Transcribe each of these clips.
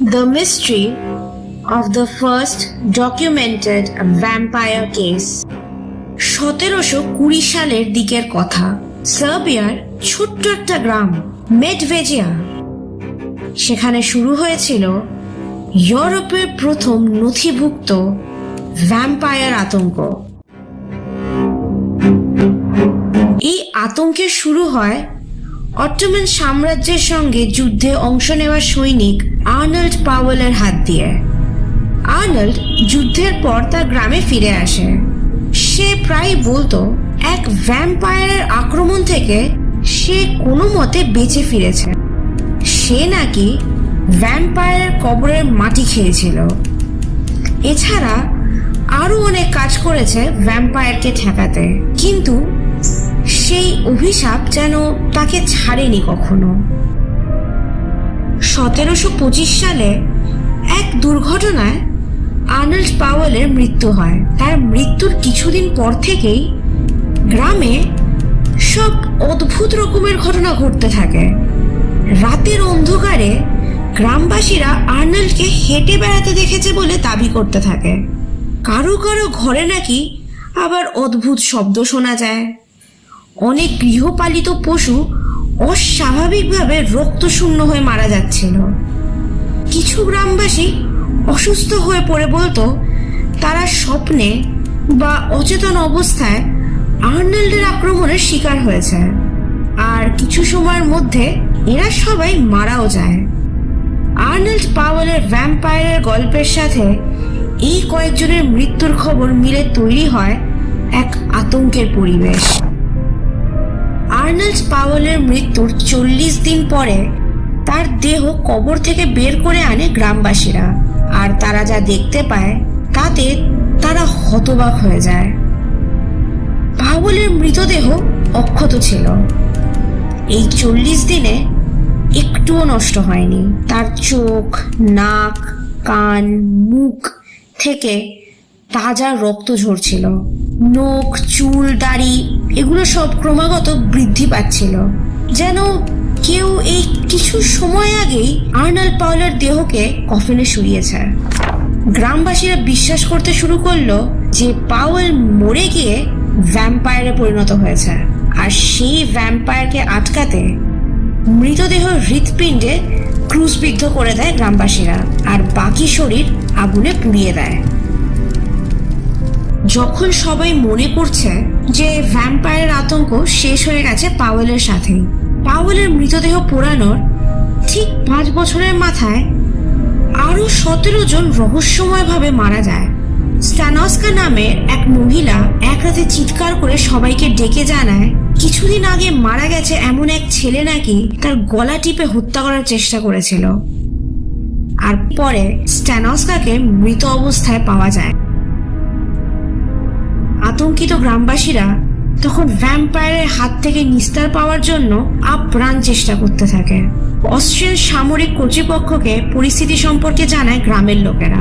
The mystery of the first documented vampire case. সতেরোশো কুড়ি সালের দিকের কথা। সার্বিয়ার ছোট্ট একটা গ্রাম, মেডভেজিয়া। সেখানে শুরু হয়েছিল ইউরোপের প্রথম নথিভুক্ত ভ্যাম্পায়ার আতঙ্ক। এই আতঙ্কের শুরু হয় অটোমান সাম্রাজ্যের সঙ্গে যুদ্ধে অংশ নেওয়া সৈনিক আর্নল্ড পাওয়েলের হাত দিয়ে। আর্নল্ড যুদ্ধের পর তার গ্রামে ফিরে আসে। সে প্রায় বলতো, এক ভ্যাম্পায়ারের আক্রমণ থেকে সে কোনো মতে বেঁচে ফিরেছে। সে নাকি ভ্যাম্পায়ারের কবরের মাটি খেয়েছিল। এছাড়া আরও অনেক কাজ করেছে ভ্যাম্পায়ারকে ঠেকাতে। কিন্তু সেই অভিশাপ যেন তাকে ছাড়েনি কখনো। সতেরোশো পঁচিশ সালে এক দুর্ঘটনায় আর্নল্ড পাওয়েলের মৃত্যু হয়। তার মৃত্যুর কিছুদিন পর থেকেই গ্রামে সব অদ্ভুত রকমের ঘটনা ঘটতে থাকে। রাতের অন্ধকারে গ্রামবাসীরা আর্নল্ডকে হেঁটে বেড়াতে দেখেছে বলে দাবি করতে থাকে। কারও কারও ঘরে নাকি আবার অদ্ভুত শব্দ শোনা যায়। অনেক গৃহপালিত পশু অস্বাভাবিকভাবে রক্তশূন্য হয়ে মারা যাচ্ছিল। কিছু গ্রামবাসী অসুস্থ হয়ে পড়ে বলতো তারা স্বপ্নে বা অচেতন অবস্থায় আর্নল্ডের আক্রমণের শিকার হয়েছে। আর কিছু সময়ের মধ্যে এরা সবাই মারাও যায়। আর্নল্ড পাওয়েলের ভ্যাম্পায়ারের গল্পের সাথে এই কয়েকজনের মৃত্যুর খবর মিলে তৈরি হয় এক আতঙ্কের পরিবেশ। আর্নল্ড পাওয়েলের মৃত্যুর চল্লিশ দিন পরে তার দেহ কবর থেকে বের করে আনে গ্রামবাসীরা। আর তারা যা দেখতে পায়, তাতে তারা হতবাক হয়ে যায়। পাওয়েলের মৃতদেহ অক্ষত ছিল। এই চল্লিশ দিনে একটুও নষ্ট হয়নি। তার চোখ, নাক, কান, মুখ থেকে তাজা রক্ত ঝরছিল। নখ, চুল, দাড়ি, এগুলো সব ক্রমাগত বৃদ্ধি পাচ্ছিল। যেন কেউ এই কিছু সময় আগেই আর্নাল পাওলার দেহকে কফিনে শুইয়েছে। গ্রামবাসীরা বিশ্বাস করতে শুরু করল যে পাওয়েল মরে গিয়ে ভ্যাম্পায়ারে পরিণত হয়েছে। আর সেই ভ্যাম্পায়ারকে আটকাতে মৃতদেহ হৃৎপিণ্ডে ক্রুশবিদ্ধ করে দেয় গ্রামবাসীরা। আর বাকি শরীর আগুনে পুড়িয়ে দেয়। যখন সবাই মনে করছে যে ভ্যাম্পায়ারের আতঙ্ক শেষ হয়ে গেছে পাওয়েলের সাথেই, পাওয়েলের মৃতদেহ পোড়ানোর ঠিক পাঁচ বছরের মাথায় আরও সতেরো জন রহস্যময়ভাবে মারা যায়। স্ট্যানস্কা নামের এক মহিলা এক রাতে চিৎকার করে সবাইকে ডেকে জানায়, কিছুদিন আগে মারা গেছে এমন এক ছেলে নাকি তার গলা টিপে হত্যা করার চেষ্টা করেছিল। আর পরে স্ট্যানস্কাকে মৃত অবস্থায় পাওয়া যায়। আতঙ্কিত গ্রামবাসীরা তখন ভ্যাম্পায়ারের হাত থেকে নিস্তার পাওয়ার জন্য আপ্রাণ চেষ্টা করতে থাকে। অস্ট্রিয়ান সামরিক কর্তৃপক্ষকে পরিস্থিতি সম্পর্কে জানায় গ্রামের লোকেরা।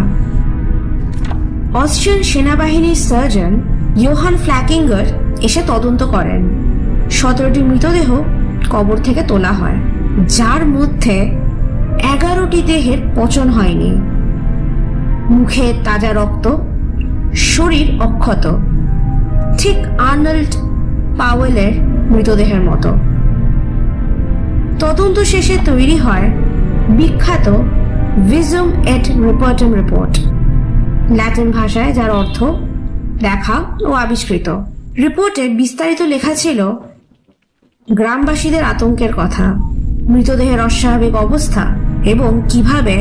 অস্ট্রিয়ান সেনাবাহিনীর সার্জন ইয়োহান ফ্ল্যাকিঙ্গার এসে তদন্ত করেন। সতেরোটি মৃতদেহ কবর থেকে তোলা হয়, যার মধ্যে এগারোটি দেহের পচন হয়নি। মুখে তাজা রক্ত, শরীর অক্ষত। ঠিক আর্নল্ড পাওয়েলের মৃতদেহের মতো। তদন্ত শেষে তৈরি হয় বিখ্যাত ভিজম এট রিপোর্টম রিপোর্ট ল্যাটিন ভাষায় যার অর্থ দেখা ও আবিষ্কৃত। রিপোর্টে বিস্তারিত লেখা ছিল গ্রামবাসীদের আতঙ্কের কথা, মৃতদেহের অস্বাভাবিক অবস্থা এবং কীভাবে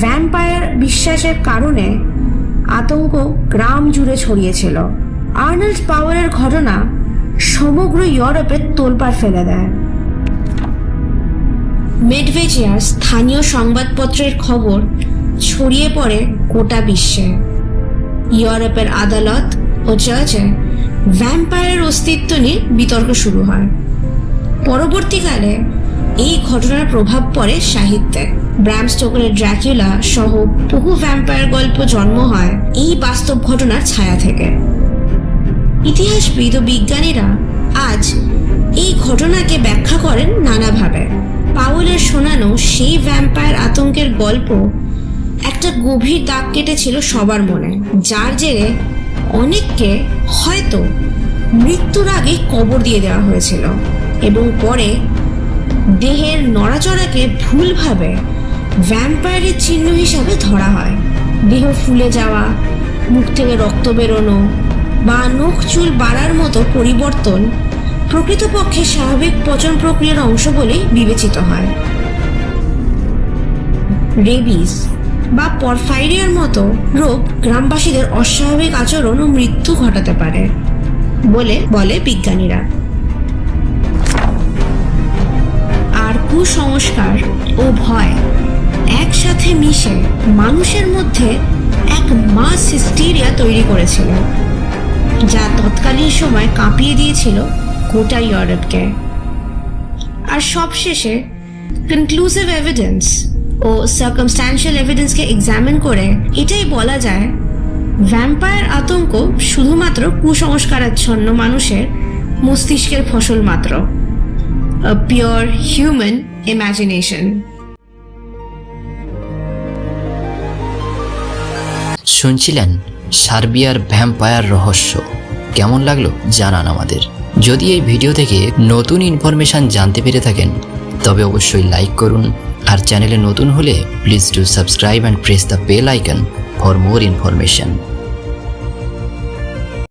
ভ্যাম্পায়ার বিশ্বাসের কারণে আতঙ্ক গ্রাম জুড়ে ছড়িয়েছিল। আর্নল্ড পাওয়ারের ঘটনা সমগ্র ইউরোপে তোলপাড় ফেলে দেয়। মেডভেজিয়ার স্থানীয় সংবাদপত্রের খবর ছড়িয়ে পড়ে গোটা বিশ্বে। ইউরোপের আদালত ও চার্চে ভ্যাম্পায়ারের অস্তিত্ব নিয়ে বিতর্ক শুরু হয়। পরবর্তীকালে এই ঘটনার প্রভাব পড়ে সাহিত্যে। ব্র্যাম স্টোকারের ড্র্যাকুলা সহ বহু ভ্যাম্পায়ার গল্প জন্ম হয় এই বাস্তব ঘটনার ছায়া থেকে। ইতিহাসবিদ ও বিজ্ঞানীরা আজ এই ঘটনাকে ব্যাখ্যা করেন নানাভাবে। পাউলের শোনানো সেই ভ্যাম্পায়ার আতঙ্কের গল্প একটা গভীর দাগ কেটেছিল সবার মনে, যার জেরে অনেককে হয়তো মৃত্যুর আগে কবর দিয়ে দেওয়া হয়েছিল এবং পরে দেহের নড়াচড়াকে ভুলভাবে ভ্যাম্পায়ারের চিহ্ন হিসাবে ধরা হয়। দেহ ফুলে যাওয়া, মুখ থেকে রক্ত বেরোনো বা নখ চুল বাড়ার মতো পরিবর্তন প্রকৃতপক্ষে স্বাভাবিক পচন প্রক্রিয়ার অংশ বলেই বিবেচিত হয়। রেবিস বা পরফাইরিয়ার মতো রোগ গ্রামবাসীদের অস্বাভাবিক আচরণ ও মৃত্যু ঘটাতে পারে বলে বলে বিজ্ঞানীরা। আর কুসংস্কার ও ভয় একসাথে মিশে মানুষের মধ্যে এক মাস হিস্টিরিয়া তৈরি করেছিল। যা তৎকালীন সময় কাঁপিয়ে দিয়েছিল গোটা ইউরোপকে আর সবশেষে কনক্লুসিভ এভিডেন্স ও সার্কামস্ট্যান্সিয়াল এভিডেন্সকে এক্সামিন করে এটাই বলা যায় ভ্যাম্পায়ার আতঙ্ক শুধুমাত্র কুসংস্কারাচ্ছন্ন মানুষের মস্তিষ্কের ফসল মাত্র পিওর হিউম্যান imagination. শুনছিলেন সার্বিয়ার ভ্যাম্পায়ার রহস্য। কেমন লাগল জানান আমাদের। যদি এই ভিডিও থেকে নতুন ইনফরমেশান জানতে পেরে থাকেন, তবে অবশ্যই লাইক করুন। আর চ্যানেলে নতুন হলে please to subscribe and press the bell icon for more information